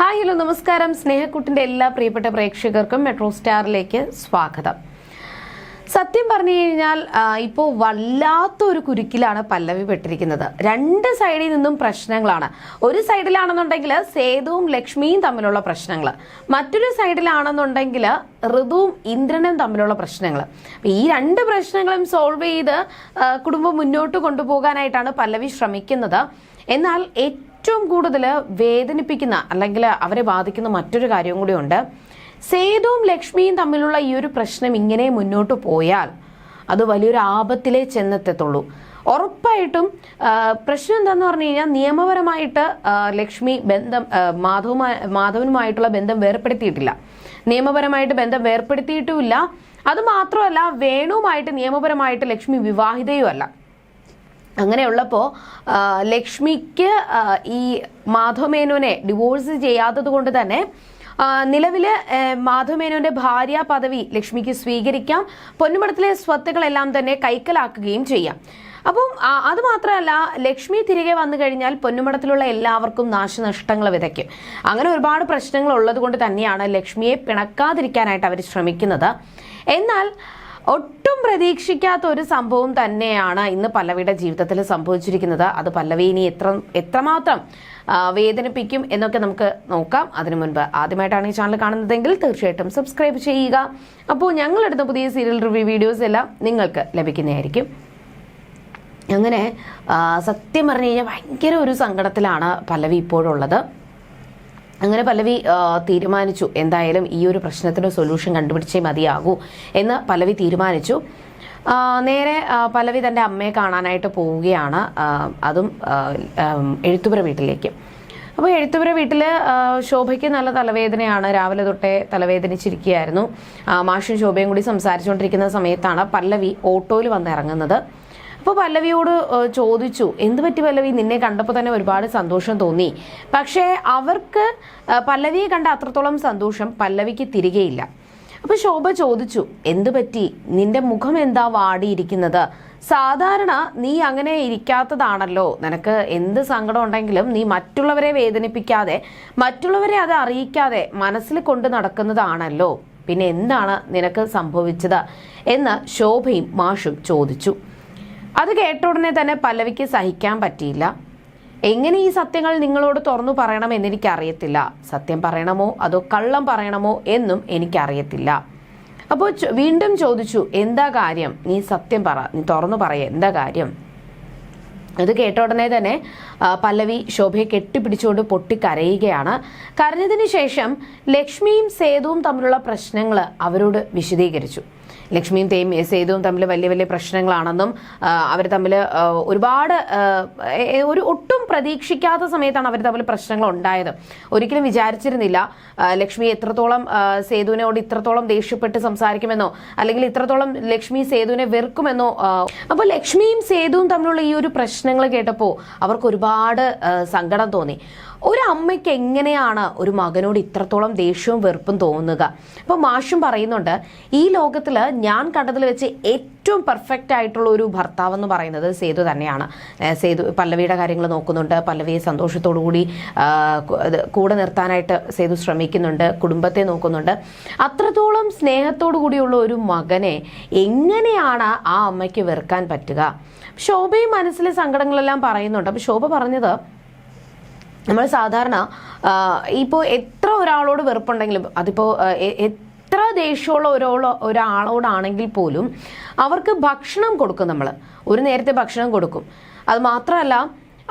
Hi hello നമസ്കാരം. സ്നേഹക്കുട്ടിന്റെ എല്ലാ പ്രിയപ്പെട്ട പ്രേക്ഷകർക്കും മെട്രോ സ്റ്റാറിലേക്ക് സ്വാഗതം. സത്യം പറഞ്ഞു കഴിഞ്ഞാൽ ഇപ്പോൾ വല്ലാത്തൊരു കുരുക്കിലാണ് പല്ലവി പെട്ടിരിക്കുന്നത്. രണ്ട് സൈഡിൽ നിന്നും പ്രശ്നങ്ങളാണ്. ഒരു സൈഡിലാണെന്നുണ്ടെങ്കിൽ സേതുവും ലക്ഷ്മിയും തമ്മിലുള്ള പ്രശ്നങ്ങൾ മറ്റൊരു സൈഡിലാണെന്നുണ്ടെങ്കിൽ ഋതുവും ഇന്ദ്രനും തമ്മിലുള്ള പ്രശ്നങ്ങൾ ഈ രണ്ട് പ്രശ്നങ്ങളും സോൾവ് ചെയ്ത് കുടുംബം മുന്നോട്ട് കൊണ്ടുപോകാനായിട്ടാണ് പല്ലവി ശ്രമിക്കുന്നത്. എന്നാൽ ഏറ്റവും കൂടുതൽ വേദനിപ്പിക്കുന്ന അല്ലെങ്കിൽ അവരെ ബാധിക്കുന്ന മറ്റൊരു കാര്യവും കൂടിയുണ്ട്. സേതുവും ലക്ഷ്മിയും തമ്മിലുള്ള ഈ ഒരു പ്രശ്നം ഇങ്ങനെ മുന്നോട്ട് പോയാൽ അത് വലിയൊരു ആപത്തിലേ ചെന്നെത്തത്തുള്ളൂ. ഉറപ്പായിട്ടും പ്രശ്നം എന്താന്ന് പറഞ്ഞു കഴിഞ്ഞാൽ നിയമപരമായിട്ട് ലക്ഷ്മി ബന്ധം മാധവുമായി മാധവനുമായിട്ടുള്ള ബന്ധം വേർപ്പെടുത്തിയിട്ടില്ല. നിയമപരമായിട്ട് ബന്ധം വേർപ്പെടുത്തിയിട്ടുമില്ല. അത് മാത്രമല്ല വേണുവുമായിട്ട് നിയമപരമായിട്ട് ലക്ഷ്മി വിവാഹിതയുമല്ല. അങ്ങനെയുള്ളപ്പോൾ ലക്ഷ്മിക്ക് ഈ മാധവമേനോനെ ഡിവോഴ്സ് ചെയ്യാത്തത് കൊണ്ട് തന്നെ നിലവിൽ മാധവമേനോന്റെ ഭാര്യ പദവി ലക്ഷ്മിക്ക് സ്വീകരിക്കാം. പൊന്നുമടത്തിലെ സ്വത്തുക്കളെല്ലാം തന്നെ കൈക്കലാക്കുകയും ചെയ്യാം. അപ്പം അത് മാത്രമല്ല ലക്ഷ്മി തിരികെ വന്നു കഴിഞ്ഞാൽ പൊന്നുമടത്തിലുള്ള എല്ലാവർക്കും നാശനഷ്ടങ്ങൾ വിതയ്ക്കും. അങ്ങനെ ഒരുപാട് പ്രശ്നങ്ങൾ ഉള്ളത് കൊണ്ട് തന്നെയാണ് ലക്ഷ്മിയെ പിണക്കാതിരിക്കാനായിട്ട് അവർ ശ്രമിക്കുന്നത്. എന്നാൽ ഒട്ടും പ്രതീക്ഷിക്കാത്ത ഒരു സംഭവം തന്നെയാണ് ഇന്ന് പല്ലവിയുടെ ജീവിതത്തിൽ സംഭവിച്ചിരിക്കുന്നത്. അത് പല്ലവി ഇനി എത്ര എത്രമാത്രം വേദനിപ്പിക്കും എന്നൊക്കെ നമുക്ക് നോക്കാം. അതിനു മുൻപ് ആദ്യമായിട്ടാണ് ഈ ചാനൽ കാണുന്നതെങ്കിൽ തീർച്ചയായിട്ടും സബ്സ്ക്രൈബ് ചെയ്യുക. അപ്പോൾ ഞങ്ങളെടുത്ത പുതിയ സീരിയൽ റിവ്യൂ വീഡിയോസ് എല്ലാം നിങ്ങൾക്ക് ലഭിക്കുന്നതായിരിക്കും. അങ്ങനെ സത്യം പറഞ്ഞു കഴിഞ്ഞാൽ ഭയങ്കര ഒരു സങ്കടത്തിലാണ് പല്ലവി ഇപ്പോഴുള്ളത്. അങ്ങനെ പല്ലവി തീരുമാനിച്ചു. എന്തായാലും ഈ ഒരു പ്രശ്നത്തിന് സൊല്യൂഷൻ കണ്ടുപിടിച്ചേ മതിയാകൂ എന്ന് പല്ലവി തീരുമാനിച്ചു. നേരെ പലവി തന്റെ അമ്മയെ കാണാനായിട്ട് പോവുകയാണ് അതും എഴുത്തുപുര വീട്ടിലേക്ക്. അപ്പോൾ എഴുത്തുപുര വീട്ടിൽ ശോഭയ്ക്ക് നല്ല തലവേദനയാണ്. രാവിലെ തൊട്ടേ തലവേദനിച്ചിരിക്കുകയായിരുന്നു. മാഷും ശോഭയും കൂടി സംസാരിച്ചുകൊണ്ടിരിക്കുന്ന സമയത്താണ് പല്ലവി ഓട്ടോയിൽ വന്ന് ഇറങ്ങുന്നത്. അപ്പോൾ പല്ലവിയോട് ചോദിച്ചു എന്ത് പറ്റി പല്ലവി? നിന്നെ കണ്ടപ്പോൾ തന്നെ ഒരുപാട് സന്തോഷം തോന്നി. പക്ഷേ അവർക്ക് പല്ലവിയെ കണ്ട അത്രത്തോളം സന്തോഷം പല്ലവിക്ക് തിരികെയില്ല. അപ്പോൾ ശോഭ ചോദിച്ചു എന്ത് പറ്റി? നിന്റെ മുഖം എന്താ വാടിയിരിക്കുന്നത്? സാധാരണ നീ അങ്ങനെ ഇരിക്കാത്തതാണല്ലോ. നിനക്ക് എന്ത് സങ്കടം ഉണ്ടെങ്കിലും നീ മറ്റുള്ളവരെ വേദനിപ്പിക്കാതെ മറ്റുള്ളവരെ അത് അറിയിക്കാതെ മനസ്സിൽ കൊണ്ട് നടക്കുന്നതാണല്ലോ. പിന്നെ എന്താണ് നിനക്ക് സംഭവിച്ചത്? എന്ന് ശോഭയും മാഷും ചോദിച്ചു. അത് കേട്ട ഉടനെ തന്നെ പല്ലവിക്ക് സഹിക്കാൻ പറ്റിയില്ല. എങ്ങനെ ഈ സത്യങ്ങൾ നിങ്ങളോട് തുറന്നു പറയണം എന്ന് എനിക്കറിയത്തില്ല സത്യം പറയണമോ? അതോ കള്ളം പറയണമോ എന്നും എനിക്കറിയത്തില്ല. അപ്പോൾ വീണ്ടും ചോദിച്ചു എന്താ കാര്യം? നീ സത്യം പറ നീ തുറന്നു പറയ എന്താ കാര്യം? അത് കേട്ട ഉടനെ തന്നെ പല്ലവി ശോഭയെ കെട്ടിപ്പിടിച്ചുകൊണ്ട് പൊട്ടിക്കരയുകയാണ്. കരഞ്ഞതിന് ശേഷം ലക്ഷ്മിയും സേതുവും തമ്മിലുള്ള പ്രശ്നങ്ങൾ അവരോട് വിശദീകരിച്ചു. ലക്ഷ്മിയും തേയും സേതുവും തമ്മിൽ വലിയ വലിയ പ്രശ്നങ്ങളാണെന്നും അവർ തമ്മിൽ ഒരുപാട് ഒരു ഒട്ടും പ്രതീക്ഷിക്കാത്ത സമയത്താണ് അവർ തമ്മിൽ പ്രശ്നങ്ങൾ ഉണ്ടായത് ഒരിക്കലും വിചാരിച്ചിരുന്നില്ല ലക്ഷ്മി എത്രത്തോളം സേതുവിനോട് ഇത്രത്തോളം ദേഷ്യപ്പെട്ട് സംസാരിക്കുമെന്നോ അല്ലെങ്കിൽ ഇത്രത്തോളം ലക്ഷ്മി സേതുവിനെ വെറുക്കുമെന്നോ അപ്പോൾ ലക്ഷ്മിയും സേതുവും തമ്മിലുള്ള ഈ ഒരു പ്രശ്നങ്ങൾ കേട്ടപ്പോൾ അവർക്ക് ഒരുപാട് സങ്കടം തോന്നി. ഒരു അമ്മയ്ക്ക് എങ്ങനെയാണ് ഒരു മകനോട് ഇത്രത്തോളം ദേഷ്യവും വെറുപ്പും തോന്നുക? അപ്പോൾ മാഷും പറയുന്നുണ്ട് ഈ ലോകത്തിൽ ഞാൻ കണ്ടതിൽ വെച്ച് ഏറ്റവും പെർഫെക്റ്റ് ആയിട്ടുള്ള ഒരു ഭർത്താവ് എന്ന് പറയുന്നത് സേതു തന്നെയാണ്. സേതു പല്ലവിയുടെ കാര്യങ്ങൾ നോക്കുന്നുണ്ട് പല്ലവിയെ സന്തോഷത്തോടു കൂടി കൂടെ നിർത്താനായിട്ട് സേതു ശ്രമിക്കുന്നുണ്ട് കുടുംബത്തെ നോക്കുന്നുണ്ട്. അത്രത്തോളം സ്നേഹത്തോടു കൂടിയുള്ള ഒരു മകനെ എങ്ങനെയാണ് ആ അമ്മയ്ക്ക് വെറുക്കാൻ പറ്റുക? ശോഭയും മനസ്സിലെ സങ്കടങ്ങളെല്ലാം പറയുന്നുണ്ട്. അപ്പോൾ ശോഭ പറഞ്ഞത് നമ്മൾ സാധാരണ ഇപ്പോൾ എത്ര ഒരാളോട് വെറുപ്പുണ്ടെങ്കിലും അതിപ്പോൾ എത്ര ദേഷ്യമുള്ള ഒരാളോ ഒരാളോടാണെങ്കിൽ പോലും അവർക്ക് ഭക്ഷണം കൊടുക്കും നമ്മൾ ഒരു നേരത്തെ ഭക്ഷണം കൊടുക്കും. അത് മാത്രമല്ല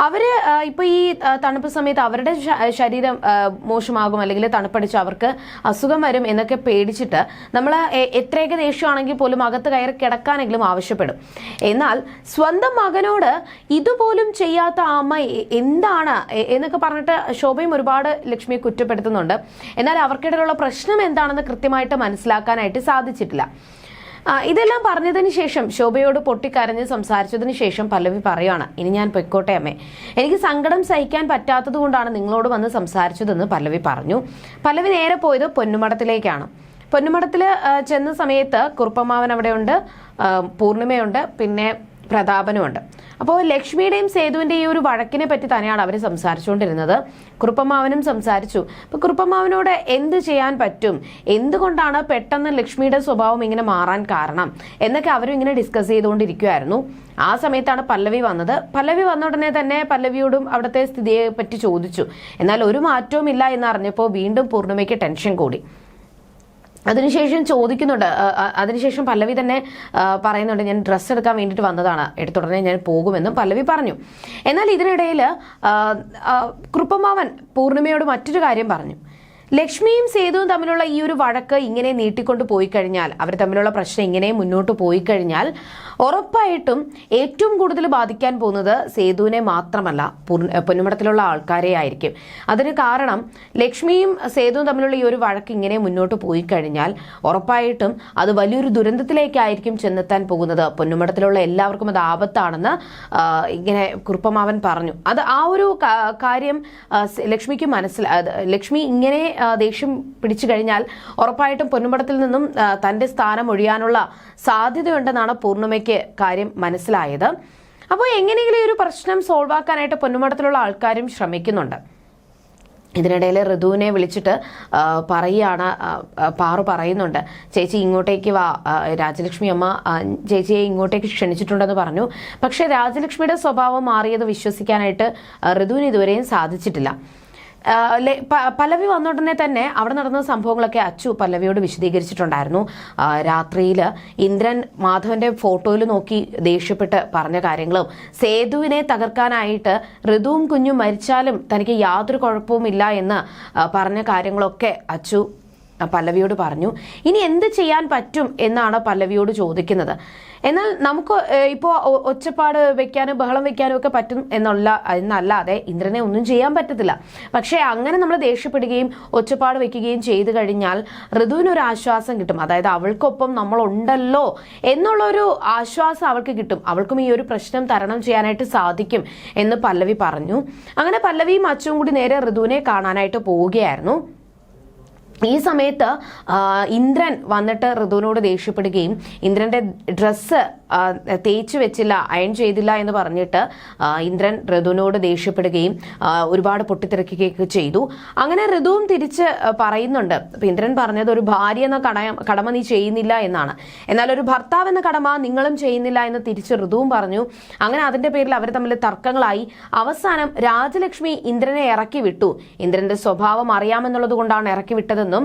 അവർ ഇപ്പൊ ഈ തണുപ്പ് സമയത്ത് അവരുടെ ശരീരം മോശമാകും അല്ലെങ്കിൽ തണുപ്പടിച്ച് അവർക്ക് അസുഖം വരും എന്നൊക്കെ പേടിച്ചിട്ട് നമ്മൾ എത്രയൊക്കെ ദേഷ്യമാണെങ്കിൽ പോലും അകത്ത് കയറി കിടക്കാനെങ്കിലും ആവശ്യപ്പെടും. എന്നാൽ സ്വന്തം മകനോട് ഇതുപോലും ചെയ്യാത്ത അമ്മ എന്താണ് എന്നൊക്കെ പറഞ്ഞിട്ട് ശോഭയും ഒരുപാട് ലക്ഷ്മിയെ കുറ്റപ്പെടുത്തുന്നുണ്ട്. എന്നാൽ അവർക്കിടയിലുള്ള പ്രശ്നം എന്താണെന്ന് കൃത്യമായിട്ട് മനസ്സിലാക്കാനായിട്ട് സാധിച്ചിട്ടില്ല. ഇതെല്ലാം പറഞ്ഞതിന് ശേഷം ശോഭയോട് പൊട്ടിക്കരഞ്ഞ് സംസാരിച്ചതിന് ശേഷം പല്ലവി പറയുകയാണ് ഇനി ഞാൻ പൊയ്ക്കോട്ടെ അമ്മേ. എനിക്ക് സങ്കടം സഹിക്കാൻ പറ്റാത്തത് കൊണ്ടാണ് നിങ്ങളോട് വന്ന് സംസാരിച്ചതെന്ന് പല്ലവി പറഞ്ഞു. പല്ലവി നേരെ പോയത് പൊന്നുമടത്തിലേക്കാണ് പൊന്നുമടത്തിൽ ചെന്ന സമയത്ത് കുറുപ്പമാവൻ അവിടെയുണ്ട് പൂർണിമയുണ്ട്. പിന്നെ പ്രതാപനുമുണ്ട്. അപ്പോൾ ലക്ഷ്മിയുടെയും സേതുവിന്റെയും ഈ ഒരു വഴക്കിനെ പറ്റി തന്നെയാണ് അവർ സംസാരിച്ചുകൊണ്ടിരുന്നത്. കുറുപ്പമാവനും സംസാരിച്ചു. അപ്പോൾ കുറുപ്പമാവനോട് എന്ത് ചെയ്യാൻ പറ്റും? എന്തുകൊണ്ടാണ് പെട്ടെന്ന് ലക്ഷ്മിയുടെ സ്വഭാവം ഇങ്ങനെ മാറാൻ കാരണം? എന്നൊക്കെ അവരും ഇങ്ങനെ ഡിസ്കസ് ചെയ്തുകൊണ്ടിരിക്കുമായിരുന്നു ആ സമയത്താണ് പല്ലവി വന്നത്. പല്ലവി വന്ന ഉടനെ തന്നെ പല്ലവിയോടും അവിടുത്തെ സ്ഥിതിയെ പറ്റി ചോദിച്ചു. എന്നാൽ ഒരു മാറ്റവും ഇല്ല എന്നറിഞ്ഞപ്പോൾ വീണ്ടും പൂർണിമയ്ക്ക് ടെൻഷൻ കൂടി. അതിനുശേഷം ചോദിക്കുന്നുണ്ട് അതിനുശേഷം പല്ലവി തന്നെ പറയുന്നുണ്ട് ഞാൻ ഡ്രസ്സ് എടുക്കാൻ വേണ്ടിയിട്ട് വന്നതാണ്. എടുത്തുടനെ ഞാൻ പോകുമെന്നും പല്ലവി പറഞ്ഞു. എന്നാൽ ഇതിനിടയിൽ കൃപ്പമാവൻ പൂർണിമയോട് മറ്റൊരു കാര്യം പറഞ്ഞു. ലക്ഷ്മിയും സേതുവും തമ്മിലുള്ള ഈ ഒരു വഴക്ക് ഇങ്ങനെ നീട്ടിക്കൊണ്ട് പോയി കഴിഞ്ഞാൽ അവർ തമ്മിലുള്ള പ്രശ്നം ഇങ്ങനെ മുന്നോട്ട് പോയി കഴിഞ്ഞാൽ ഉറപ്പായിട്ടും ഏറ്റവും കൂടുതൽ ബാധിക്കാൻ പോകുന്നത് സേതുവിനെ മാത്രമല്ല പൊന്നുമടത്തിലുള്ള ആൾക്കാരെ ആയിരിക്കും. അതിന് കാരണം ലക്ഷ്മിയും സേതുവും തമ്മിലുള്ള ഈ ഒരു വഴക്ക് ഇങ്ങനെ മുന്നോട്ട് പോയി കഴിഞ്ഞാൽ ഉറപ്പായിട്ടും അത് വലിയൊരു ദുരന്തത്തിലേക്കായിരിക്കും ചെന്നെത്താൻ പോകുന്നത്. പൊന്നുമടത്തിലുള്ള എല്ലാവർക്കും അത് ആപത്താണെന്ന് ഇങ്ങനെ കുറുപ്പമാവൻ പറഞ്ഞു. അത് ആ ഒരു കാര്യം ലക്ഷ്മിക്ക് മനസ്സിലായത് ലക്ഷ്മി ഇങ്ങനെ ദേഷ്യം പിടിച്ചു കഴിഞ്ഞാൽ ഉറപ്പായിട്ടും പൊന്നുമടത്തിൽ നിന്നും തന്റെ സ്ഥാനം ഒഴിയാനുള്ള സാധ്യതയുണ്ടെന്നാണ് പൂർണിമയ്ക്ക് കാര്യം മനസ്സിലായത്. അപ്പോൾ എങ്ങനെയെങ്കിലും ഒരു പ്രശ്നം സോൾവ് ആക്കാനായിട്ട് പൊന്നുമടത്തിലുള്ള ആൾക്കാരും ശ്രമിക്കുന്നുണ്ട്. ഇതിനിടയിൽ ഋതുവിനെ വിളിച്ചിട്ട് പറയുകയാണ് പാറു പറയുന്നുണ്ട്. ചേച്ചി ഇങ്ങോട്ടേക്ക് വാ രാജലക്ഷ്മി അമ്മ ചേച്ചിയെ ഇങ്ങോട്ടേക്ക് ക്ഷണിച്ചിട്ടുണ്ടെന്ന് പറഞ്ഞു. പക്ഷേ രാജലക്ഷ്മിയുടെ സ്വഭാവം മാറിയത് വിശ്വസിക്കാനായിട്ട് ഋതുവിന് ഇതുവരെയും സാധിച്ചിട്ടില്ല. പല്ലവി വന്നുടനെ തന്നെ അവിടെ നടന്ന സംഭവങ്ങളൊക്കെ അച്ചു പല്ലവിയോട് വിശദീകരിച്ചിട്ടുണ്ടായിരുന്നു. രാത്രിയിൽ ഇന്ദ്രൻ മാധവന്റെ ഫോട്ടോയിൽ നോക്കി ദേഷ്യപ്പെട്ട് പറഞ്ഞ കാര്യങ്ങളും സേതുവിനെ തകർക്കാനായിട്ട് ഋതുവും കുഞ്ഞും മരിച്ചാലും തനിക്ക് യാതൊരു കുഴപ്പവുമില്ല എന്ന് പറഞ്ഞ കാര്യങ്ങളൊക്കെ അച്ചു പല്ലവിയോട് പറഞ്ഞു ഇനി എന്ത് ചെയ്യാൻ പറ്റും? എന്നാണ് പല്ലവിയോട് ചോദിക്കുന്നത്. എന്നാൽ നമുക്ക് ഇപ്പോൾ ഒച്ചപ്പാട് വെക്കാനും ബഹളം വെക്കാനും ഒക്കെ പറ്റും എന്നുള്ള എന്നല്ലാതെ ഇന്ദ്രനെ ഒന്നും ചെയ്യാൻ പറ്റത്തില്ല. പക്ഷേ അങ്ങനെ നമ്മൾ ദേഷ്യപ്പെടുകയും ഒച്ചപ്പാട് വെക്കുകയും ചെയ്തു കഴിഞ്ഞാൽ ഋതുവിനൊരു ആശ്വാസം കിട്ടും. അതായത് അവൾക്കൊപ്പം നമ്മൾ ഉണ്ടല്ലോ എന്നുള്ളൊരു ആശ്വാസം അവൾക്ക് കിട്ടും. അവൾക്കും ഈ ഒരു പ്രശ്നം തരണം ചെയ്യാനായിട്ട് സാധിക്കും എന്ന് പല്ലവി പറഞ്ഞു. അങ്ങനെ പല്ലവിയും അച്ചും കൂടി നേരെ ഋതുവിനെ കാണാനായിട്ട് പോവുകയായിരുന്നു. ഈ സമയത്ത് ഇന്ദ്രൻ വന്നിട്ട് ഋതുവിനോട് ദേഷ്യപ്പെടുകയും ഇന്ദ്രന്റെ ഡ്രസ്സ് തേച്ച് വെച്ചില്ല അയൺ ചെയ്തില്ല എന്ന് പറഞ്ഞിട്ട് ഇന്ദ്രൻ ഋതുവിനോട് ദേഷ്യപ്പെടുകയും ഒരുപാട് പൊട്ടിത്തെറിക്കുകയൊക്കെ ചെയ്തു. അങ്ങനെ ഋതുവും തിരിച്ച് പറയുന്നുണ്ട് ഇന്ദ്രൻ പറഞ്ഞത് ഒരു ഭാര്യ എന്ന കട കടമ നീ ചെയ്യുന്നില്ല എന്നാണ്. എന്നാൽ ഒരു ഭർത്താവ് എന്ന കടമ നിങ്ങളും ചെയ്യുന്നില്ല എന്ന് തിരിച്ച് ഋതുവും പറഞ്ഞു. അങ്ങനെ അതിന്റെ പേരിൽ അവർ തമ്മിൽ തർക്കങ്ങളായി. അവസാനം രാജലക്ഷ്മി ഇന്ദ്രനെ ഇറക്കി വിട്ടു. ഇന്ദ്രന്റെ സ്വഭാവം അറിയാമെന്നുള്ളത് കൊണ്ടാണ് ഇറക്കി വിട്ടതെന്നും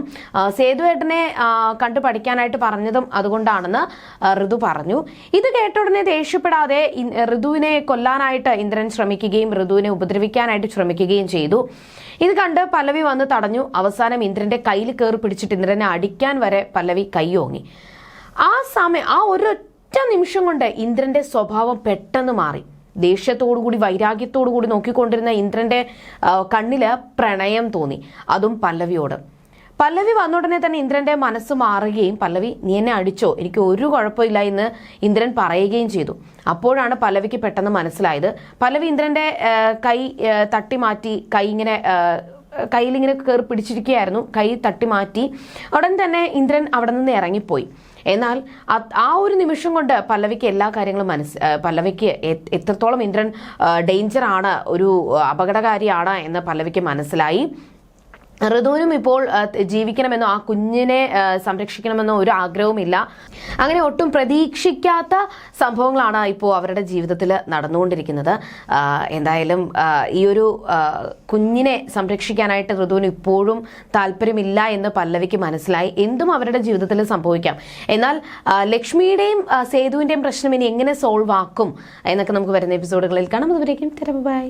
സേതുവേട്ടനെ കണ്ടു പഠിക്കാനായിട്ട് പറഞ്ഞതും അതുകൊണ്ടാണെന്ന് ഋതു പറഞ്ഞു. ഇത് കേട്ട ഉടനെ ദേഷ്യപ്പെടാതെ ഋതുവിനെ കൊല്ലാനായിട്ട് ഇന്ദ്രൻ ശ്രമിക്കുകയും ഋതുവിനെ ഉപദ്രവിക്കാനായിട്ട് ശ്രമിക്കുകയും ചെയ്തു. ഇത് കണ്ട് പല്ലവി വന്ന് തടഞ്ഞു. അവസാനം ഇന്ദ്രന്റെ കയ്യിൽ കയറി പിടിച്ചിട്ട് ഇന്ദ്രനെ അടിക്കാൻ വരെ പല്ലവി കൈയോങ്ങി ആ സമയം ആ ഒരൊറ്റ നിമിഷം കൊണ്ട് ഇന്ദ്രന്റെ സ്വഭാവം പെട്ടെന്ന് മാറി. ദേഷ്യത്തോടുകൂടി വൈരാഗ്യത്തോടുകൂടി നോക്കിക്കൊണ്ടിരുന്ന ഇന്ദ്രന്റെ കണ്ണിൽ പ്രണയം തോന്നി. അതും പല്ലവിയോട്. പല്ലവി വന്ന ഉടനെ തന്നെ ഇന്ദ്രന്റെ മനസ്സ് മാറുകയും പല്ലവി നീ എന്നെ അടിച്ചോ? എനിക്ക് ഒരു കുഴപ്പമില്ല എന്ന് ഇന്ദ്രൻ പറയുകയും ചെയ്തു. അപ്പോഴാണ് പല്ലവിക്ക് പെട്ടെന്ന് മനസ്സിലായത്. പല്ലവി ഇന്ദ്രന്റെ കൈ തട്ടി മാറ്റി കൈ ഇങ്ങനെ കയ്യിലിങ്ങനെ കയറി പിടിച്ചിരിക്കുകയായിരുന്നു. കൈ തട്ടി മാറ്റി ഉടൻ തന്നെ ഇന്ദ്രൻ അവിടെ നിന്ന് ഇറങ്ങിപ്പോയി. എന്നാൽ ആ ഒരു നിമിഷം കൊണ്ട് പല്ലവിക്ക് എല്ലാ കാര്യങ്ങളും മനസ്സ് പല്ലവിക്ക് എത്രത്തോളം ഇന്ദ്രൻ ഡേഞ്ചറാണ് ഒരു അപകടകാരിയാണ് എന്ന് പല്ലവിക്ക് മനസ്സിലായി. ഋതുവിനും ഇപ്പോൾ ജീവിക്കണമെന്നോ ആ കുഞ്ഞിനെ സംരക്ഷിക്കണമെന്നോ ഒരു ആഗ്രഹവുമില്ല. അങ്ങനെ ഒട്ടും പ്രതീക്ഷിക്കാത്ത സംഭവങ്ങളാണ് ഇപ്പോൾ അവരുടെ ജീവിതത്തിൽ നടന്നുകൊണ്ടിരിക്കുന്നത്. എന്തായാലും ഈ ഒരു കുഞ്ഞിനെ സംരക്ഷിക്കാനായിട്ട് ഋതുവിന് ഇപ്പോഴും താല്പര്യമില്ല എന്ന് പല്ലവിക്ക് മനസ്സിലായി. എന്തും അവരുടെ ജീവിതത്തിൽ സംഭവിക്കാം. എന്നാൽ ലക്ഷ്മിയുടെയും സേതുവിന്റെയും പ്രശ്നം ഇനി എങ്ങനെ സോൾവ് ആക്കും എന്നൊക്കെ നമുക്ക് വരുന്ന എപ്പിസോഡുകളിൽ കാണാം. അതുവരേക്കും ബൈ.